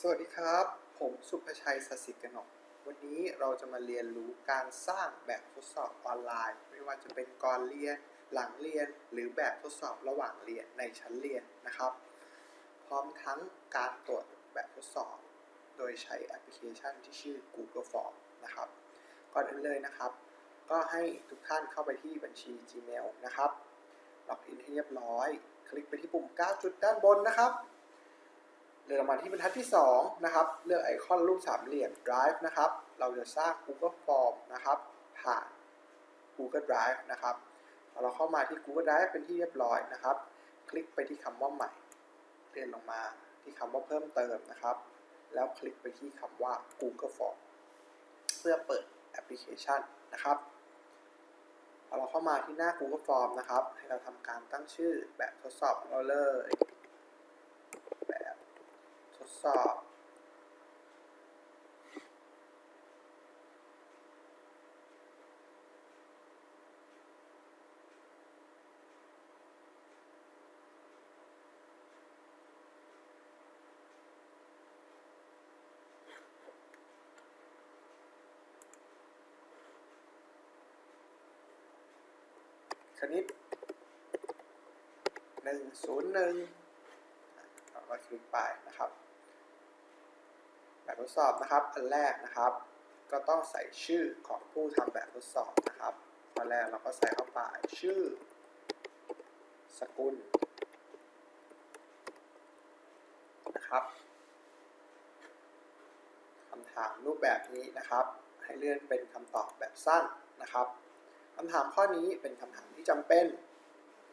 สวัสดีครับ ผมสุภชัยสศิกนก วันนี้เราจะมาเรียนรู้การสร้างแบบทดสอบออนไลน์ ไม่ว่าจะเป็นก่อนเรียน หลังเรียน หรือแบบทดสอบระหว่างเรียนในชั้นเรียนนะครับ พร้อมทั้งการตรวจแบบทดสอบ โดยใช้แอปพลิเคชันที่ชื่อ Google Form นะครับ ก่อนอื่นเลยนะครับ ก็ให้ทุกท่านเข้าไปที่บัญชี Gmail นะครับ ล็อกอินให้เรียบร้อย คลิกไปที่ปุ่ม 9 จุดด้านบนนะครับ เลื่อนลงมาที่บรรทัดที่2นะครับ เลือกไอคอนรูปสามเหลี่ยม Drive นะครับ เราจะสร้าง Google Form นะครับ ผ่าน Google Drive นะครับพอเราเข้ามาที่ Google Drive เป็นที่เรียบร้อยนะครับ คลิกไปที่คำว่าใหม่ เลื่อนลงมาที่คำว่าเพิ่มเติมนะครับ แล้วคลิกไปที่คำว่า Google Form เพื่อเปิดแอปพลิเคชันนะครับพอเราเข้ามาที่หน้า Google Form นะครับ ให้เราทำการตั้งชื่อแบบทดสอบเราเลย สอบ คณิตหนึ่งศูนย์หนึ่งเราก็คลิกไปนะครับ แบบทดสอบนะครับ อันแรกนะครับ ก็ต้องใส่ชื่อของผู้ทำแบบทดสอบนะครับข้อแรกเราก็ใส่เข้าไปชื่อ สกุลนะครับคำถามรูปแบบนี้นะครับ ให้เลื่อนเป็นคำตอบแบบสั้นนะครับคำถามข้อนี้เป็นคำถามที่จำเป็น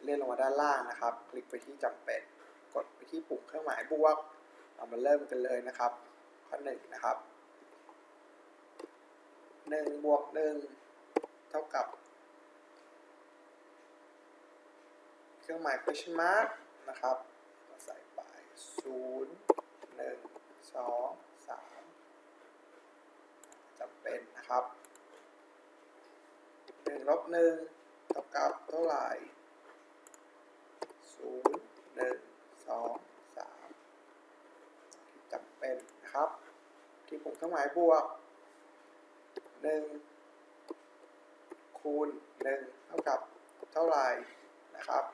เลื่อนลงมาด้านล่างนะครับ คลิกไปที่จำเป็น กดไปที่ปุ่มเครื่องหมายบวก เรามาเริ่มกันเลยนะครับ ข้อหนึ่งนะครับหนึ่งบวกหนึ่งเท่ากับ เครื่องหมาย question mark นะครับใส่ไปศูนย์หนึ่งสองสามจำเป็นนะครับหนึ่งลบหนึ่งเท่ากับเท่าไหร่ศูนย์หนึ่งสองสามจำเป็นนะครับ ที่ปุ่ม เครื่องหมายบวกหนึ่งคูณหนึ่งเท่ากับเท่าไหร่นะครับ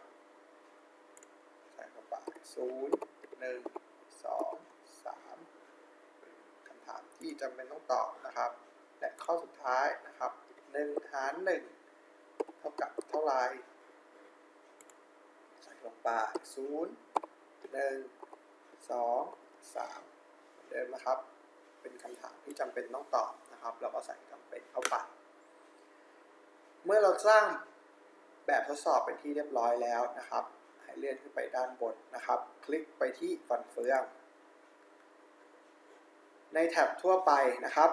ใส่เข้าไปศูนย์หนึ่งสองสามคำถามที่จำเป็นต้องตอบนะครับ และข้อสุดท้ายนะครับหนึ่งหารหนึ่งเท่ากับเท่าไหร่ใส่ลงไปศูนย์หนึ่งสองสามเหมือนเดิมนะครับ เป็นคำถามที่จำเป็นต้องตอบนะครับเราก็ใส่จำเป็นเข้าไป เมื่อเราสร้างแบบทดสอบเป็นที่เรียบร้อยแล้วนะครับ ให้เลื่อนขึ้นไปด้านบนนะครับ คลิกไปที่ฟันเฟือง ในแท็บทั่วไปนะครับ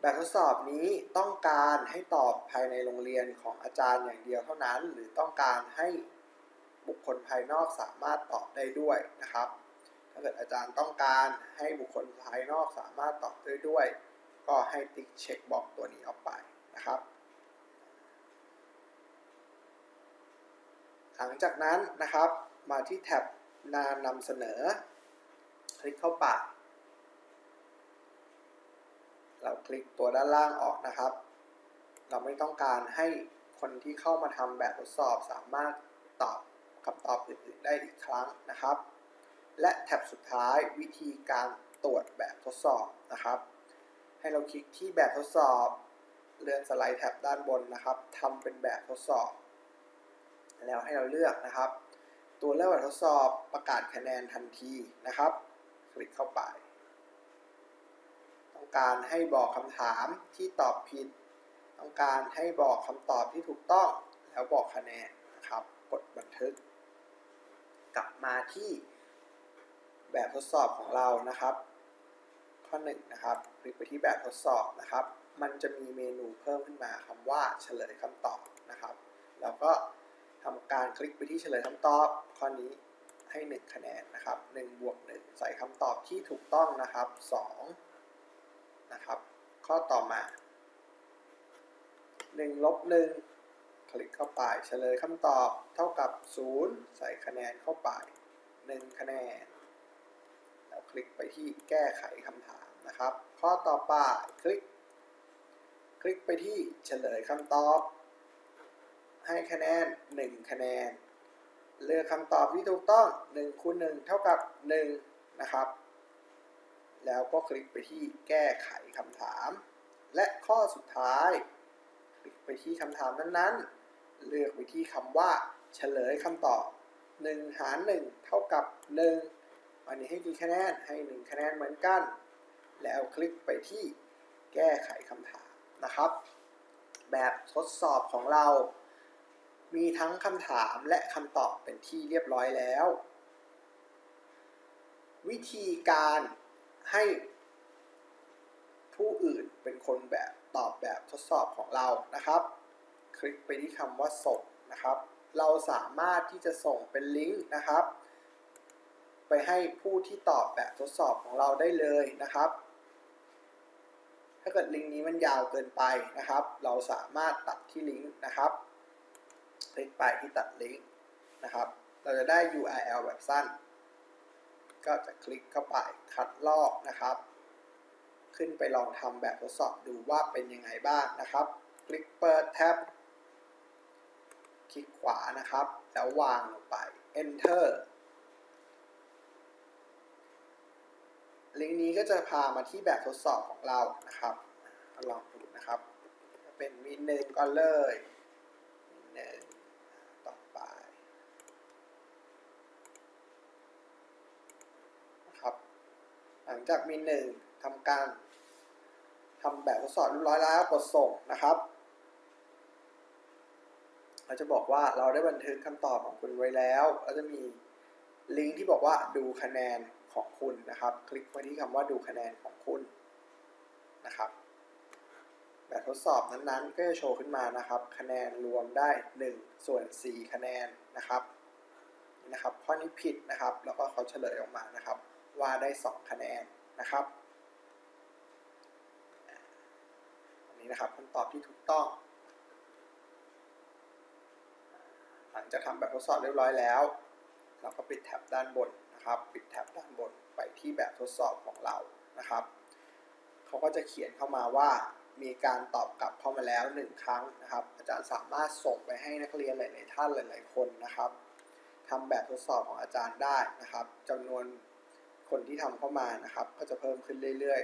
แบบทดสอบนี้ต้องการให้ตอบภายในโรงเรียนของอาจารย์อย่างเดียวเท่านั้น หรือต้องการให้บุคคลภายนอกสามารถตอบได้ด้วยนะครับ ถ้าเกิดอาจารย์ต้องการให้บุคคลภายนอกสามารถตอบได้ด้วย ก็ให้ติ๊กเช็คบอกตัวนี้ออกไปนะครับ หลังจากนั้นนะครับมาที่แท็บนานำเสนอ คลิกเข้าไปเราคลิกตัวด้านล่างออกนะครับ เราไม่ต้องการให้คนที่เข้ามาทำแบบทดสอบสามารถตอบคำตอบอื่นๆได้อีกครั้งนะครับ และแท็บสุดท้ายวิธีการตรวจแบบทดสอบนะครับ ให้เราคลิกที่แบบทดสอบ เลื่อนสไลด์แท็บด้านบนนะครับทำเป็นแบบทดสอบ แล้วให้เราเลือกนะครับ ตัวเลือกแบบทดสอบประกาศคะแนนทันทีนะครับ คลิกเข้าไป ต้องการให้บอกคำถามที่ตอบผิด ต้องการให้บอกคำตอบที่ถูกต้องแล้วบอกคะแนนนะครับ กดบันทึก กลับมาที่ แบบทดสอบของเรานะครับ ข้อ1นงนะครับคลิกไปที่แบบทดสอบนะครับ มันจะมีเมนูเพิ่มขึ้นมาคำว่าเฉลยคำตอบนะครับแล้วก็ทำการคลิกไปที่เฉลยคำตอบ ข้อนี้ให้ 1 คะแนนนะครับ1บวก1ใส่คำตอบที่ถูกต้องนะครับ2นะครับ ข้อต่อมา1ลบ1คลิกเข้าไปเฉลยคำตอบเท่ากับ 0 ใส่คะแนนเข้าไป 1 คะแนน ลิกไปที่แก้ไขคำถามนะครับ ข้อต่อไปคลิก คลิกไปที่เฉลยคำตอบ ให้คะแนน 1 คะแนน เลือกคำตอบที่ถูกต้อง1คูณ1เท่ากับ 1 นะครับ แล้วก็คลิกไปที่แก้ไขคำถาม และข้อสุดท้าย คลิกไปที่คำถามนั้นๆ เลือกไปที่คำว่าเฉลยคำตอบ 1 หาร 1 เท่ากับ 1 วันนี้ให้กี่คะแนนให้1คะแนนเหมือนกัน แล้วคลิกไปที่แก้ไขคำถามนะครับ แบบทดสอบของเรา มีทั้งคำถามและคำตอบเป็นที่เรียบร้อยแล้ว วิธีการให้ผู้อื่นเป็นคนแบบตอบแบบทดสอบของเรานะครับ คลิกไปที่คำว่าส่งนะครับ เราสามารถที่จะส่งเป็นลิงก์นะครับ ให้ผู้ที่ตอบแบบทดสอบของเราได้เลยนะครับ ถ้าเกิดลิงก์นี้มันยาวเกินไปนะครับ เราสามารถตัดที่ลิงก์นะครับ คลิกไปที่ตัดลิงก์นะครับ เราจะได้ URL แบบสั้น ก็จะคลิกเข้าไปคัดลอกนะครับ ขึ้นไปลองทำแบบทดสอบดูว่าเป็นยังไงบ้างนะครับ คลิกเปิดแท็บคลิกขวานะครับ แล้ววางลงไป Enter ลิงก์นี้ก็จะพามาที่แบบทดสอบของเรานะครับมาลองดูนะครับ เป็นมีหนึ่งก่อนเลยหนึ่งต่อไปนะครับ หลังจากมีหนึ่งทำการทำแบบทดสอบเรียบร้อยแล้วกดส่งนะครับเราจะบอกว่าเราได้บันทึกคำตอบของคุณไว้แล้วแล้วจะมีลิงก์ที่บอกว่าดูคะแนน ของคุณนะครับ คลิกไปที่คำว่าดูคะแนนของคุณนะครับ แบบทดสอบนั้นๆ ก็จะโชว์ขึ้นมานะครับ คะแนนรวมได้1ส่วน4คะแนนนะครับนี่นะครับข้อนี้ผิดนะครับ แล้วก็เขาเฉลยออกมานะครับ ว่าได้ 2 คะแนนนะครับอันนี้นะครับคำตอบที่ถูกต้อง หลังจากทำแบบทดสอบเรียบร้อยแล้ว เราก็ปิดแท็บด้านบน นะครับ ปิดแท็บด้านบนไปที่แบบทดสอบของเรานะครับเขาก็จะเขียนเข้ามาว่ามีการตอบกลับเข้ามาแล้วหนึ่งครั้งนะครับ อาจารย์สามารถส่งไปให้นักเรียนหลาย ๆ ท่านหลาย ๆ คนนะครับทำแบบทดสอบของอาจารย์ได้นะครับจำนวนคนที่ทำเข้ามานะครับ ก็จะเพิ่มขึ้นเรื่อย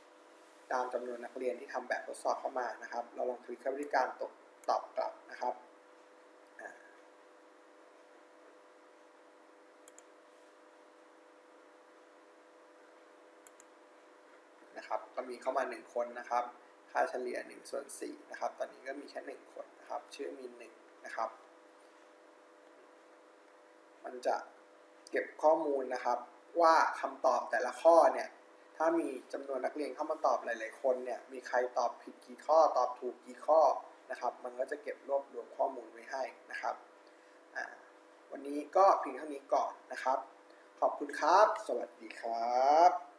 ๆ ตามจำนวนนักเรียนที่ทำแบบทดสอบเข้ามานะครับ เราลองคลิกเข้าไปที่การตอบกลับนะครับ นะครับ ก็มีเข้ามา1คนนะครับ ค่าเฉลี่ย1ส่วน4นะครับ ตอนนี้ก็มีแค่1คนนะครับ ชื่อมี1นะครับ มันจะเก็บข้อมูลนะครับ ว่าคำตอบแต่ละข้อเนี่ย ถ้ามีจำนวนนักเรียนเข้ามาตอบหลาย ๆ คนเนี่ย มีใครตอบผิดกี่ข้อ ตอบถูกกี่ข้อนะครับ มันก็จะเก็บรวบรวมข้อมูลไว้ให้นะครับ วันนี้ก็เพียงเท่านี้ก่อนนะครับ ขอบคุณครับ สวัสดีครับ